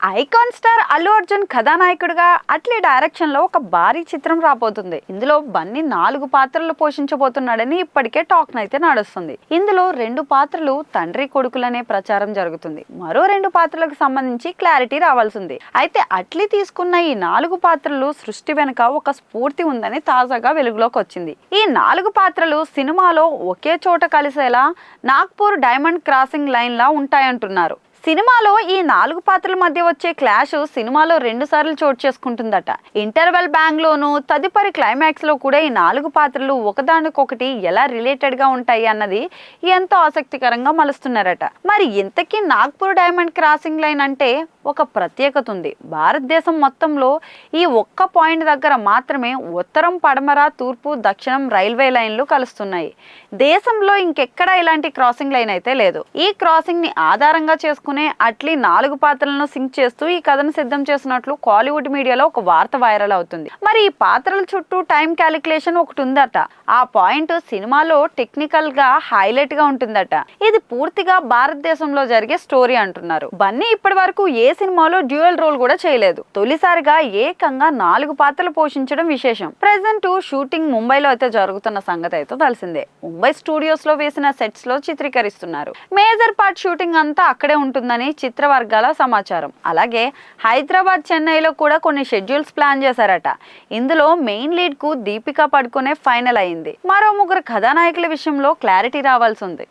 Icon star Allu Arjun కథానాయకుడిగా అట్లీ డైరెక్షన్లో ఒక భారీ చిత్రం రాబోతుంది. ఇందులో బన్నీ నాలుగు పాత్రలు పోషించబోతున్నాడని ఇప్పటికే టాక్ అయితే నడుస్తుంది. ఇందులో రెండు పాత్రలు తండ్రి కొడుకులనే ప్రచారం జరుగుతుంది. మరో రెండు పాత్రలకు సంబంధించి క్లారిటీ రావాల్సింది. అయితే అట్లీ తీసుకున్న ఈ నాలుగు పాత్రలు సృష్టి వెనుక ఒక స్ఫూర్తి ఉందని తాజాగా వెలుగులోకి వచ్చింది. ఈ నాలుగు పాత్రలు సినిమాలో ఒకే చోట కలిసేలా నాగ్పూర్ డైమండ్ క్రాసింగ్ లైన్ లా ఉంటాయంటున్నారు. సినిమాలో ఈ నాలుగు పాత్రల మధ్య వచ్చే క్లాష్ సినిమాలో రెండు సార్లు చోటు చేసుకుంటుందట. ఇంటర్వెల్ బ్యాంగ్ లోను తదుపరి క్లైమాక్స్లో కూడా ఈ నాలుగు పాత్రలు ఒకదానికొకటి ఎలా రిలేటెడ్గా ఉంటాయి అన్నది ఎంతో ఆసక్తికరంగా మలుస్తున్నారట. మరి ఇంతకీ నాగ్పూర్ డైమండ్ క్రాసింగ్ లైన్ అంటే ఒక ప్రత్యేకత ఉంది. భారతదేశం మొత్తంలో ఈ ఒక్క పాయింట్ దగ్గర మాత్రమే ఉత్తరం పడమర తూర్పు దక్షిణం రైల్వే లైన్లు కలుస్తున్నాయి. దేశంలో ఇంకెక్కడా ఇలాంటి క్రాసింగ్ లైన్ అయితే లేదు. ఈ క్రాసింగ్ని ఆధారంగా చేసుకునే అట్లీ నాలుగు పాత్రలను సింక్ చేస్తూ ఈ కథను సిద్ధం చేసినట్లు కాలీవుడ్ మీడియాలో ఒక వార్త వైరల్ అవుతుంది. మరి ఈ పాత్రల చుట్టూ టైం క్యాలిక్యులేషన్ ఒకటి ఉందట. ఆ పాయింట్ సినిమాలో టెక్నికల్గా హైలైట్గా ఉంటుందట. ఇది పూర్తిగా భారతదేశంలో జరిగే స్టోరీ అంటున్నారు. బన్నీ ఇప్పటి వరకు ఏ సినిమాలో డ్యూయల్ రోల్ కూడా చేయలేదు. తొలిసారిగా ఏకంగా నాలుగు పాత్రలు పోషించడం విశేషం. ప్రెసెంట్ షూటింగ్ ముంబైలో అయితే జరుగుతున్న సంగతి అయితే తెలిసిందే. ముంబై స్టూడియోస్లో వేసిన సెట్స్లో చిత్రీకరిస్తున్నారు. మేజర్ పార్ట్ షూటింగ్ అంతా అక్కడే ఉంటుందని చిత్ర వర్గాల సమాచారం. అలాగే హైదరాబాద్ చెన్నైలో కూడా కొన్ని షెడ్యూల్స్ ప్లాన్ చేశారట. ఇందులో మెయిన్ లీడ్కు దీపికా పడుకునే ఫైనల్ అయింది. మరో ముగ్గురు కథానాయకుల విషయంలో క్లారిటీ రావాల్సి ఉంది.